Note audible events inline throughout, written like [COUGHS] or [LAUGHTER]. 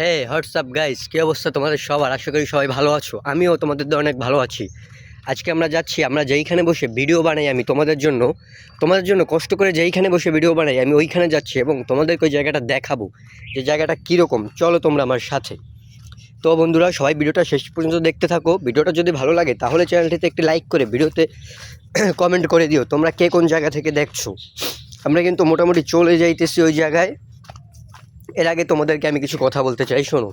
হে WhatsApp guys কী অবস্থা তোমাদের সবার? আশা করি সবাই ভালো আছো। আমিও তোমাদের অনেক ভালো আছি। আজকে আমরা যাচ্ছি, আমরা যেইখানে বসে ভিডিও বানাই আমি তোমাদের জন্য। তোমাদের জন্য কষ্ট করে যেইখানে বসে ভিডিও বানাই আমি ওইখানে যাচ্ছি এবং তোমাদেরকে ওই জায়গাটা দেখাবো যে জায়গাটা কীরকম। চলো তোমরা আমার সাথে। তো বন্ধুরা, সবাই ভিডিওটা শেষ পর্যন্ত দেখতে থাকো। ভিডিওটা যদি ভালো লাগে, তাহলে চ্যানেলটিতে একটি লাইক করে ভিডিওতে [CLEARS THROAT] কমেন্ট করে দিও। তোমরা কে কোন জায়গা থেকে দেখছ? আমরা কিন্তু মোটামুটি চলে যাইতেছি ওই জায়গায়। এর আগে তোমাদেরকে আমি কিছু কথা বলতে চাই, শোনো।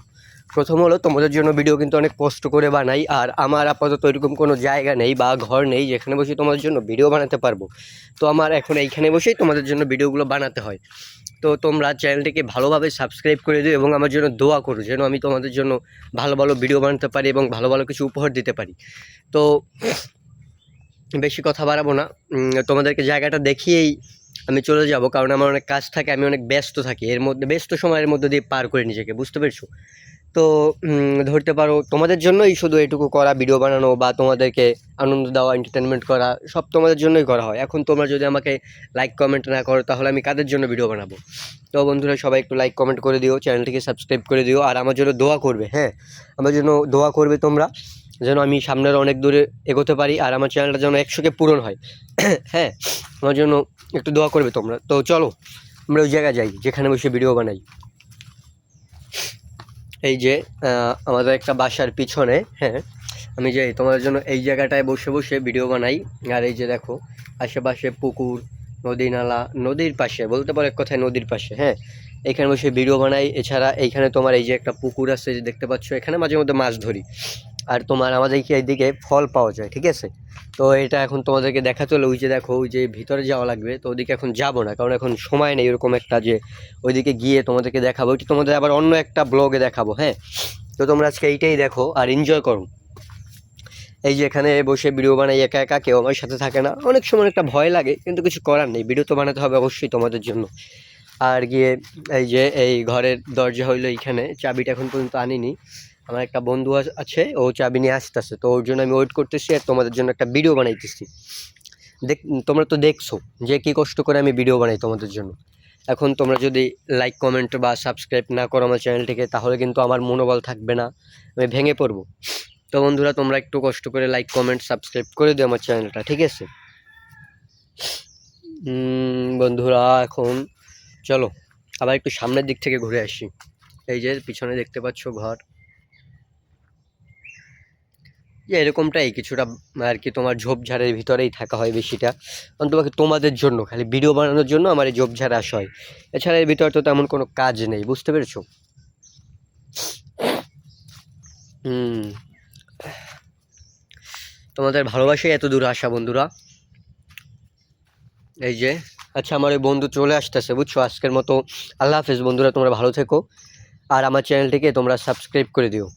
প্রথম হলো, তোমাদের জন্য ভিডিও কিন্তু অনেক কষ্ট করে বানাই, আর আমার আপাতত এরকম কোনো জায়গা নেই বা ঘর নেই যেখানে বসে তোমাদের জন্য ভিডিও বানাতে পারব। তো আমার এখন এইখানে বসেই তোমাদের জন্য ভিডিওগুলো বানাতে হয়। তো তোমরা চ্যানেলটিকে ভালোভাবে সাবস্ক্রাইব করে দিও এবং আমার জন্য দোয়া করো, যেন আমি তোমাদের জন্য ভালো ভালো ভিডিও বানাতে পারি এবং ভালো ভালো কিছু উপহার দিতে পারি। তো বেশি কথা বাড়াবো না। তোমাদেরকে জায়গাটা দেখিয়েই আমি চলে যাব কারণ আমার অনেক কাজ থাকে, আমি অনেক ব্যস্ত থাকি। এর মধ্যে, ব্যস্ত সময়ের মধ্যে দিয়ে পার করে নিজেকে, বুঝতে পেরেছ? তো ধরতে পারো, তোমাদের জন্যই শুধু এটুকু করা ভিডিও বানানো বা তোমাদেরকে আনন্দ দেওয়া এন্টারটেনমেন্ট করা, সব তোমাদের জন্যই করা হয়। এখন তোমরা যদি আমাকে লাইক কমেন্ট না করো, তাহলে আমি কাদের জন্য ভিডিও বানাবো? তো বন্ধুরা, সবাই একটু লাইক কমেন্ট করে দিও চ্যানেলটিকে সাবস্ক্রাইব করে দিও, আর আমার জন্য দোয়া করবে হ্যাঁ? আমার জন্য দোয়া করবে তোমরা, যেন আমি সামনের অনেক দূরে এগোতে পারি, আর আমার চ্যানেলটা যেন একশোকে পূরণ হয় [COUGHS] হ্যাঁ? আমার জন্য একটু দোয়া করবে তোমরা। তো চলো, আমরা ওই জায়গায় যাই, যেখানে বসে ভিডিও বানাই। এই যে আমাদের একটা বাসার পিছনে হ্যাঁ আমি যাই, তোমাদের জন্য এই জায়গাটায় বসে বসে ভিডিও বানাই। আর এই যে দেখো, আশেপাশে পুকুর, নদী নালা, নদীর পাশে, বলতে পারো এক কথায় নদীর পাশে হ্যাঁ এখানে বসে ভিডিও বানাই। এছাড়া এইখানে তোমার এই যে একটা পুকুর আছে, যে দেখতে পাচ্ছ, এখানে মাঝে মধ্যে মাছ ধরি। আর তোমার আমাদের এইদিকে ফল পাওয়া যায়, ঠিক আছে? তো এটা এখন তোমাদেরকে দেখাতে হলে ওই যে দেখো, ওই যে ভিতরে যাওয়া লাগবে, তো ওদিকে এখন যাব না, কারণ এখন সময় নেই এরকম একটা যে ওইদিকে গিয়ে তোমাদেরকে দেখাবো। ওইটা তোমাদের আবার অন্য একটা ব্লগে দেখাবো হ্যাঁ? তো তোমরা আজকে এইটাই দেখো আর এনজয় করো। এই যে এখানে বসে ভিডিও বানাই, একা একা, কেউ আমার সাথে থাকে না। অনেক সময় একটা ভয় লাগে, কিন্তু কিছু করার নেই ভিডিও তো বানাতে হবে অবশ্যই তোমাদের জন্য। আর গিয়ে এই যে এই ঘরের দরজা হইল এইখানে, চাবিটা এখন পর্যন্ত আনিনি। আমার একটা বন্ধু আছে, ও চাবি নিয়ে আসতেছে, তো ওর জন্য আমি ওয়েট করতেছি আর তোমাদের জন্য একটা ভিডিও বানাইতেছি। দেখ, তোমরা তো দেখছ যে কী কষ্ট করে আমি ভিডিও বানাই তোমাদের জন্য। এখন তোমরা যদি লাইক কমেন্ট বা সাবস্ক্রাইব না করো আমার চ্যানেলটিকে তাহলে কিন্তু আমার মনোবল থাকবে না, আমি ভেঙে পড়ব। তো বন্ধুরা, তোমরা একটু কষ্ট করে লাইক কমেন্ট সাবস্ক্রাইব করে দিও আমার চ্যানেলটা ঠিক আছে? বন্ধুরা, এখন চলো, আবার একটু সামনের দিক থেকে ঘুরে আসি। এই যে, পিছনে দেখতে পাচ্ছ ঘর। যে এরকমটাই কিছুটা আর কি তোমার ঝোপঝাড়ের ভিতরেই থাকা হয় বেশিটা। অন্তত তোমাদের জন্য, খালি ভিডিও বানানোর জন্য আমার এই ঝোপঝাড় আসা হয়। এছাড়া এর ভিতরে তো তেমন কোনো কাজ নেই, বুঝতে পেরেছ? হুম। তোমাদের ভালোবাসাই এত দূর আসা, বন্ধুরা। এই যে আচ্ছা আমার ওই বন্ধু চলে আসতেছে, বুঝছ? আজকের মতো আল্লাহ হাফেজ, বন্ধুরা, তোমরা ভালো থেকো। আর আমার চ্যানেলটিকে তোমরা সাবস্ক্রাইব করে দিও।